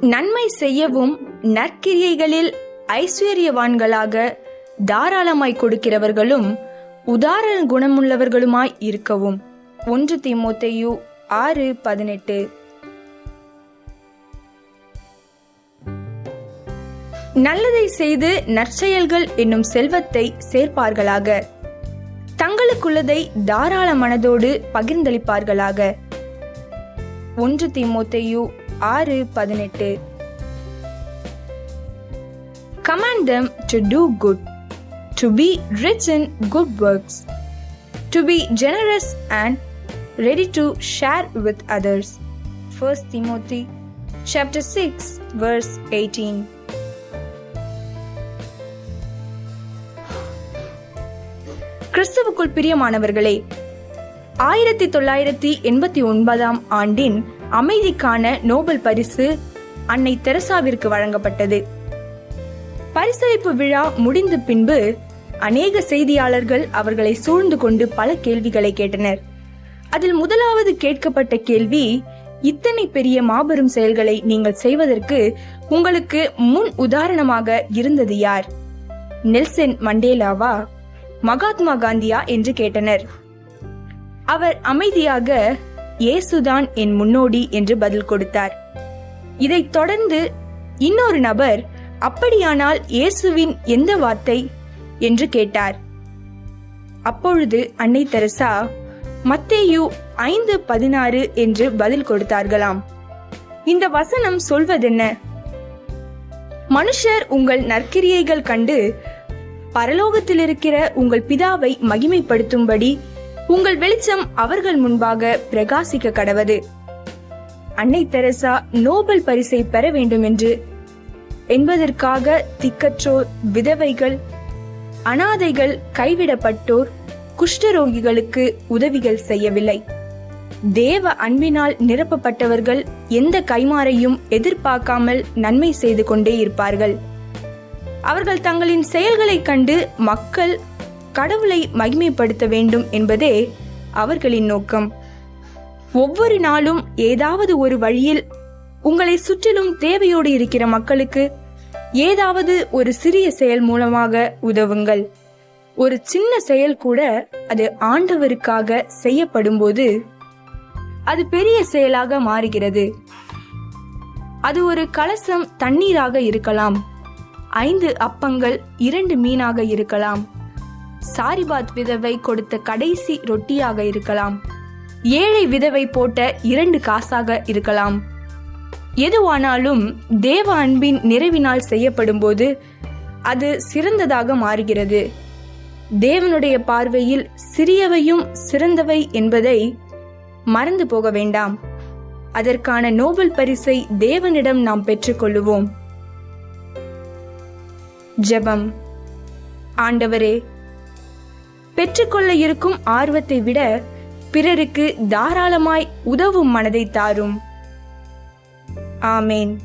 நன்மை செய்யவும் நற்கிரியைகளில் ஐஸ்வர்யவான்களாக தாராளமாய் கொடுக்கிறவர்களும் உதாரண குணமுள்ளவர்களுமாய் இருக்கவும். ஒன்று திமுத்தையு ஆறு பதினெட்டு. நல்லதை செய்து நற்செயல்கள் என்னும் செல்வத்தை சேர்ப்பார்களாக. தங்களுக்குள்ளதை தாராள மனதோடு பகிர்ந்தளிப்பார்களாக. ஒன்று திமுத்தையு ஆறு பதினெட்டு command them to do good to be rich in good works to be generous and ready to share with others first Timothy chapter six verse eighteen கிறிஸ்துவுக்குள் பிரியமானவர்களே ஆயிரத்தி தொள்ளாயிரத்தி எண்பத்தி ஒன்பதாம் ஆண்டின் அமைதிக்கான நோபல் பரிசு அன்னை தெரசாவிற்கு வழங்கப்பட்டது. பரிசளிப்பு விழா முடிந்த பின்பு அநேக செய்தியாளர்கள் அவர்களை சூழ்ந்து கொண்டு பல கேள்விகளை கேட்டனர். அதில் முதலாவது கேட்கப்பட்ட கேள்வி இத்தனை பெரிய மாபெரும் செயல்களை நீங்கள் செய்வதற்கு உங்களுக்கு முன் உதாரணமாக இருந்தது யார்? நெல்சன் மண்டேலாவா மகாத்மா காந்தியா என்று கேட்டனர். அவர் அமைதியாக இயேசுதான் என் முன்னோடி என்று பதில் கொடுத்தார். இதைத் தொடர்ந்து இன்னொரு நபர் அப்படியானால் இயேசுவின் எந்த வார்த்தை? என்று கேட்டார். அப்பொழுது அன்னை தெரசா மத்தேயு ஐந்து பதினாறு என்று பதில் கொடுத்தார்களாம். இந்த வசனம் சொல்வதென்ன? மனுஷர் உங்கள் நற்கிரியைகள் கண்டு பரலோகத்தில் இருக்கிற உங்கள் பிதாவை மகிமைப்படுத்தும்படி உங்கள் வெளிச்சம் அவர்கள் முன்பாக பிரகாசிக்க கடவது. அன்னை தெரசா நோபல் பரிசை பெற வேண்டும் என்று என்பதற்காக திக்கற்றோர் விதவைகள் அனாதைகள் கைவிடப்பட்டோர் குஷ்டரோகிகளுக்கு உதவிகள் செய்யவில்லை. தேவ அன்பினால் நிரப்பப்பட்டவர்கள் எந்த கைமாறையும் எதிர்பார்க்காமல் நன்மை செய்து கொண்டே இருப்பார்கள். அவர்கள் தங்களின் செயல்களைக் கண்டு மக்கள் கடவுளை மகிமைப்படுத்த வேண்டும் என்பதே அவர்களின் நோக்கம். ஒவ்வொரு நாளும் ஏதாவது ஒரு வழியில் உங்களை சுற்றிலும் தேவையோடு இருக்கிற மக்களுக்கு ஏதாவது ஒரு சிறிய செயல் மூலமாக உதவுங்கள். ஒரு சின்ன செயல் கூட அது ஆண்டவருக்காக செய்யப்படும்போது அது பெரிய செயலாக மாறுகிறது. அது ஒரு கலசம் தண்ணீராக இருக்கலாம். ஐந்து அப்பங்கள் இரண்டு மீனாக இருக்கலாம். சாரிபாத் விதவை கொடுத்த கடைசி ரொட்டியாக இருக்கலாம். ஏழை விதவை போட்ட இரண்டு காசாக இருக்கலாம். எதுவானாலும் தேவ அன்பின் நிறைவினால் செய்யப்படும்போது அது சிறந்ததாக மாறுகிறது. தேவனுடைய பார்வையில் சிறியவையும் சிறந்தவை என்பதை மறந்து போக வேண்டாம். அதற்கான நோபல் பரிசை தேவனிடம் நாம் பெற்றுக்கொள்ளுவோம் ஜெபம். ஆண்டவரே பெற்றுக்கொள்ள இருக்கும் ஆர்வத்தை விட பிறருக்கு தாராளமாய் உதவும் மனதை தாரும். ஆமேன்.